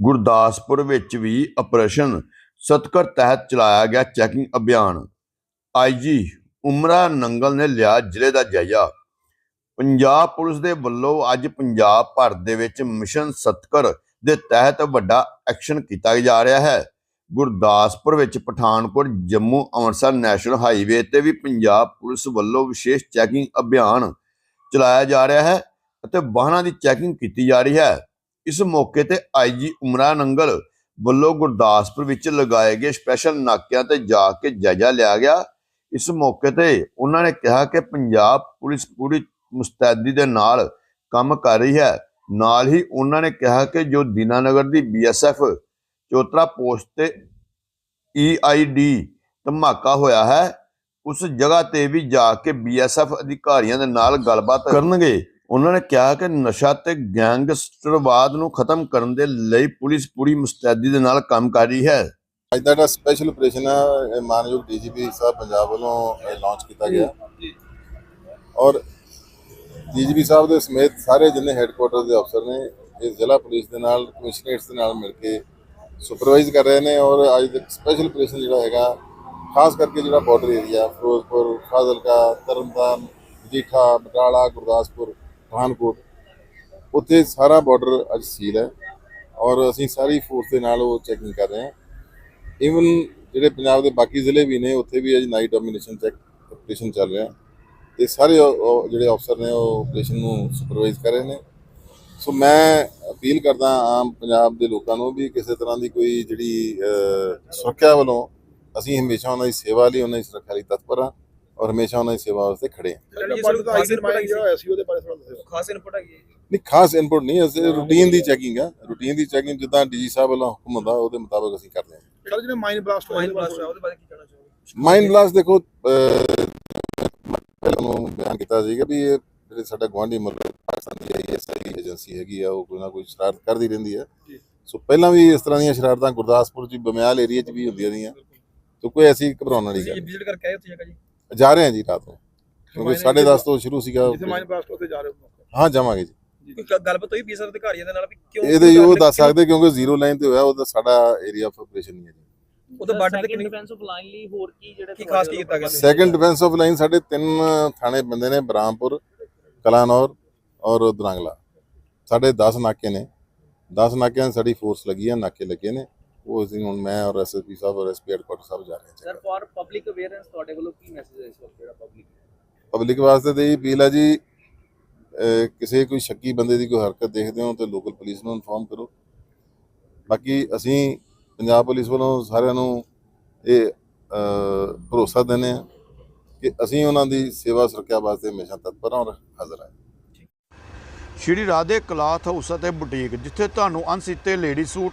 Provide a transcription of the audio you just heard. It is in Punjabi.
ਗੁਰਦਾਸਪੁਰ ਵਿੱਚ ਵੀ ਆਪਰੇਸ਼ਨ ਸਤਕਰ ਤਹਿਤ ਚਲਾਇਆ ਗਿਆ ਚੈਕਿੰਗ ਅਭਿਆਨ। ਆਈਜੀ ਉਮਰਾ ਨੰਗਲ ਨੇ ਲਿਆ ਜ਼ਿਲ੍ਹੇ ਦਾ ਜਾਇਜ਼ਾ ਪੰਜਾਬ ਪੁਲਿਸ ਦੇ ਵੱਲੋਂ ਅੱਜ ਪੰਜਾਬ ਭਰ ਦੇ ਵਿੱਚ ਮਿਸ਼ਨ ਸਤਕਰ ਦੇ ਤਹਿਤ ਵੱਡਾ ਐਕਸ਼ਨ ਕੀਤਾ ਜਾ ਰਿਹਾ ਹੈ। ਗੁਰਦਾਸਪੁਰ ਵਿੱਚ ਪਠਾਨਕੋਟ, ਜੰਮੂ, ਅੰਮ੍ਰਿਤਸਰ ਨੈਸ਼ਨਲ ਹਾਈਵੇ ਤੇ ਵੀ ਪੰਜਾਬ ਪੁਲਿਸ ਵੱਲੋਂ ਵਿਸ਼ੇਸ਼ ਚੈਕਿੰਗ ਅਭਿਆਨ ਚਲਾਇਆ ਜਾ ਰਿਹਾ ਹੈ ਅਤੇ ਵਾਹਨਾਂ ਦੀ ਚੈਕਿੰਗ ਕੀਤੀ ਜਾ ਰਹੀ ਹੈ। ਇਸ ਮੌਕੇ ਤੇ ਆਈਜੀ ਉਮਰਾ ਨੰਗਲ ਵੱਲੋਂ ਗੁਰਦਾਸਪੁਰ ਵਿੱਚ ਲਗਾਏ ਗਏ ਸਪੈਸ਼ਲ ਨਾਕਿਆਂ ਤੇ ਜਾ ਕੇ ਜਾਇਜ਼ਾ ਲਿਆ ਗਿਆ। ਇਸ ਮੌਕੇ ਤੇ ਉਹਨਾਂ ਨੇ ਕਿਹਾ ਕਿ ਪੰਜਾਬ ਪੁਲਿਸ ਪੂਰੀ ਮੁਸਤੈਦੀ ਦੇ ਨਾਲ ਕੰਮ ਕਰ ਰਹੀ ਹੈ। ਨਾਲ ਹੀ ਉਹਨਾਂ ਨੇ ਕਿਹਾ ਕਿ ਜੋ ਦੀਨਾਨਗਰ ਦੀ ਬੀਐਸਐਫ ਚੋਤਰਾ ਪੋਸਟ ਤੇ ਈਆਈਡੀ ਧਮਾਕਾ ਹੋਇਆ ਹੈ, ਉਸ ਜਗ੍ਹਾ ਤੇ ਵੀ ਜਾ ਕੇ ਬੀਐਸਐਫ ਅਧਿਕਾਰੀਆਂ ਦੇ ਨਾਲ ਗੱਲਬਾਤ ਕਰਨਗੇ। ਉਹਨਾਂ ਨੇ ਕਿਹਾ ਕਿ ਨਸ਼ਾ ਤੇ ਗੈਂਗਸਟਰਵਾਦ ਨੂੰ ਖਤਮ ਕਰਨ ਦੇ ਲਈ ਪੁਲਿਸ ਪੂਰੀ ਮੁਸਤੈਦੀ ਦੇ ਨਾਲ ਕੰਮ ਕਰ ਰਹੀ ਹੈ। ਅੱਜ ਦਾ ਜਿਹੜਾ ਸਪੈਸ਼ਲ ਆਪਰੇਸ਼ਨ ਹੈ ਮਾਨਯੋਗ ਡੀਜੀਪੀ ਸਾਹਿਬ ਪੰਜਾਬ ਵੱਲੋਂ ਲਾਂਚ ਕੀਤਾ ਗਿਆ। ਔਰ ਡੀਜੀਪੀ ਸਾਹਿਬ ਦੇ ਸਮੇਤ ਸਾਰੇ ਜਿੰਨੇ ਹੈੱਡਕੁਆਟਰ ਦੇ ਅਫਸਰ ਨੇ ਇਹ ਜ਼ਿਲ੍ਹਾ ਪੁਲਿਸ ਦੇ ਨਾਲ ਕਮਿਸ਼ਨਰੇਟਸ ਦੇ ਨਾਲ ਮਿਲ ਕੇ ਸੁਪਰਵਾਈਜ਼ ਕਰ ਰਹੇ ਨੇ ਔਰ ਅੱਜ ਦਾ ਸਪੈਸ਼ਲ ਆਪਰੇਸ਼ਨ ਜਿਹੜਾ ਹੈਗਾ ਖਾਸ ਕਰਕੇ ਜਿਹੜਾ ਬਾਰਡਰ ਏਰੀਆ ਫਿਰੋਜ਼ਪੁਰ ਫਾਜ਼ਿਲਕਾ ਤਰਨਤਾਰਨ ਜੀਠਾ ਬਟਾਲਾ ਗੁਰਦਾਸਪੁਰ ਪਠਾਨਕੋਟ। ਉੱਥੇ ਸਾਰਾ ਬਾਰਡਰ ਅੱਜ ਸੀਲ ਹੈ ਔਰ ਅਸੀਂ ਸਾਰੀ ਫੋਰਸ ਦੇ ਨਾਲ ਉਹ ਚੈਕਿੰਗ ਕਰ ਰਹੇ ਹਾਂ। ਇਵਨ ਜਿਹੜੇ ਪੰਜਾਬ ਦੇ ਬਾਕੀ ਜ਼ਿਲ੍ਹੇ ਵੀ ਨੇ, ਉੱਥੇ ਵੀ ਅੱਜ ਨਾਈਟ ਡੋਮੀਨੇਸ਼ਨ ਚੈੱਕ ਆਪਰੇਸ਼ਨ ਚੱਲ ਰਿਹਾ ਤੇ ਸਾਰੇ ਜਿਹੜੇ ਅਫਸਰ ਨੇ ਉਹ ਆਪਰੇਸ਼ਨ ਨੂੰ ਸੁਪਰਵਾਈਜ਼ ਕਰ ਰਹੇ ਨੇ। ਸੋ ਮੈਂ ਅਪੀਲ ਕਰਦਾ ਆਮ ਪੰਜਾਬ ਦੇ ਲੋਕਾਂ ਨੂੰ ਵੀ ਕਿਸੇ ਤਰ੍ਹਾਂ ਦੀ ਕੋਈ ਜਿਹੜੀ ਸੁਰੱਖਿਆ ਵੱਲੋਂ ਅਸੀਂ ਹਮੇਸ਼ਾ ਉਹਨਾਂ ਦੀ ਸੇਵਾ ਲਈ, ਉਹਨਾਂ ਦੀ ਸੁਰੱਖਿਆ ਲਈ ਤਤਪਰ ਹਾਂ। ਔਰ ਹਮੇਸ਼ਾ ਉਹਨਾਂ ਦੀ ਸੇਵਾ ਵਾਸਤੇ ਖੜੇ ਹਾਂ। ਖਾਸ ਇਨਪੁਟ ਹੈਗੀ ਹੈ। ਨਹੀਂ ਖਾਸ ਇਨਪੁਟ ਨਹੀਂ ਅਸੀਂ ਰੂਟੀਨ ਦੀ ਚੈਕਿੰਗ ਆ। ਰੂਟੀਨ ਦੀ ਚੈਕਿੰਗ ਜਿੱਦਾਂ ਡੀਜੀ ਸਾਹਿਬ ਵੱਲੋਂ ਹੁਕਮ ਹੁੰਦਾ ਉਹਦੇ ਮੁਤਾਬਕ ਅਸੀਂ ਕਰਦੇ ਹਾਂ। ਸਰ ਜਿਹੜਾ ਮਾਈਂਡ ਬਲਾਸਟ ਹੋਇਆ ਮਾਈਂਡ ਬਲਾਸਟ ਉਹਦੇ ਬਾਰੇ ਕੀ ਕਹਿਣਾ ਚਾਹੋਗੇ? ਮਾਈਂਡ ਬਲਾਸਟ ਦੇਖੋ ਪਹਿਲਾਂ ਨੂੰ ਬਿਆਨ ਕੀਤਾ ਸੀਗਾ ਵੀ ਇਹ ਜਿਹੜੇ ਸਾਡਾ ਗਵਾਂਢੀ ਮੁਲਕ ਪਾਕਿਸਤਾਨ ਦੀ ਆਈਐਸਆਈ ਏਜੰਸੀ ਹੈਗੀ ਆ ਉਹ ਕੋਈ ਨਾ ਕੋਈ ਸ਼ਰਾਰਤ ਕਰਦੀ ਰਹਿੰਦੀ ਹੈ ਜੀ। ਸੋ ਪਹਿਲਾਂ ਵੀ ਇਸ ਤਰ੍ਹਾਂ ਦੀਆਂ ਸ਼ਰਾਰਤਾਂ ਗੁਰਦਾਸਪੁਰ ਚ ਬਮਿਆਲ ਏਰੀਆ ਚ ਵੀ ਹੁੰਦੀਆਂ ਰਹੀਆਂ। ਸੋ ਕੋਈ ਐਸੀ ਘਬਰਾਉਣ ਵਾਲੀ ਤੁਸੀਂ ਗੱਲ ਵਿਜ਼ਿਟ ਕਰਕੇ ਆਏ ਉੱਥੇ ਜਗ੍ਹਾ ਜੀ? ਨਹੀਂ। ਜਾ ਰਹੇ ਹਾਂ ਜੀ ਰਾਤ ਨੂੰ। ਕਿਉਂਕਿ 10:30 ਤੋਂ ਸ਼ੁਰੂ ਸੀਗਾ ਜਿੱਥੇ ਮਾਈਂਡ ਬਲਾਸਟ ਉੱਥੇ ਜਾ ਰਹੇ ਹੋ ਹਾਂ ਜਾਵਾਂਗੇ ਜੀ। ਕੋਈ ਗੱਲਬਾਤ ਹੋਈ ਪੀਐਸਆਰ ਅਧਿਕਾਰੀਆਂ ਦੇ ਨਾਲ ਵੀ ਕਿਉਂ ਇਹਦੇ ਉਹ ਦੱਸ ਸਕਦੇ ਕਿਉਂਕਿ ਜ਼ੀਰੋ ਲਾਈਨ ਤੇ ਹੋਇਆ ਉਹਦਾ ਸਾਡਾ ਏਰੀਆ ਆਫ ਆਪਰੇਸ਼ਨ ਨਹੀਂ ਹੈ ਜੀ। ਉਹਦੇ ਬਾਰਡਰ ਤੇ ਕਿੰਨੀ ਡਿਫੈਂਸ ਆਫ ਲਾਈਨ ਲਈ ਹੋਰ ਕੀ ਜਿਹੜੇ ਕੀ ਖਾਸ ਕੀ ਕੀਤਾ ਗਿਆ? ਸੈਕੰਡ ਡਿਫੈਂਸ ਆਫ ਲਾਈਨ ਸਾਡੇ ਤਿੰਨ ਥਾਣੇ ਬੰਦੇ ਨੇ ਬਰਾਮਪੁਰ ਕਲਾਨੌਰ ਔਰ ਦਰਾਂਗਲਾ। ਸਾਡੇ 10 ਨਾਕੇ ਨੇ। 10 ਨਾਕਿਆਂ ਸਾਡੀ ਫੋਰਸ ਲੱਗੀ ਹੈ ਨਾਕੇ ਲੱਗੇ ਨੇ। ਉਹ ਅਸੀਂ ਹੁਣ ਮੈਂ ਔਰ ਐਸਐਸਪੀ ਸਾਹਿਬ ਔਰ ਐਸਪੀ ਹੈਡਕੁਆਟਰ ਸਾਹਿਬ ਜਾ ਰਹੇ ਹਾਂ ਸਰ ਫॉर ਪਬਲਿਕ ਅਵੇਅਰੈਂਸ ਤੁਹਾਡੇ ਵੱਲੋਂ ਕੀ ਮੈਸੇਜ ਹੈ ਇਸ ਵਕਤ ਜਿਹੜਾ ਪਬਲਿਕ ਪਬਲਿਕ ਵਾਸਤੇ ਤੇ ਇਹ ਅਪੀਲ ਹੈ ਜੀ ਕਿਸੇ ਕੋਈ ਸ਼ੱਕੀ ਬੰਦੇ ਦੀ ਕੋਈ ਹਰਕਤ ਦੇਖਦੇ ਹੋ ਤੇ ਲੋਕਲ ਪੁਲਿਸ ਨੂੰ ਇਨਫੋਰਮ ਕਰੋ। ਬਾਕੀ ਅਸੀਂ ਪੰਜਾਬ ਪੁਲਿਸ ਵੱਲੋਂ ਸਾਰਿਆਂ ਨੂੰ ਇਹ ਭਰੋਸਾ ਦਿੰਦੇ ਹਾਂ ਕਿ ਅਸੀਂ ਉਹਨਾਂ ਦੀ ਸੇਵਾ ਸੁਰੱਖਿਆ ਵਾਸਤੇ ਹਮੇਸ਼ਾ ਤਤਪਰ ਹਾਂ ਔਰ ਹਾਜ਼ਰ ਹਾਂ। ਸ਼੍ਰੀ ਰਾਧੇ ਕਲਾਥ ਹਾਊਸ ਅਤੇ ਬੁਟੀਕ ਜਿੱਥੇ ਤੁਹਾਨੂੰ ਅਣਸੀਤੇ ਲੇਡੀ ਸੂਟ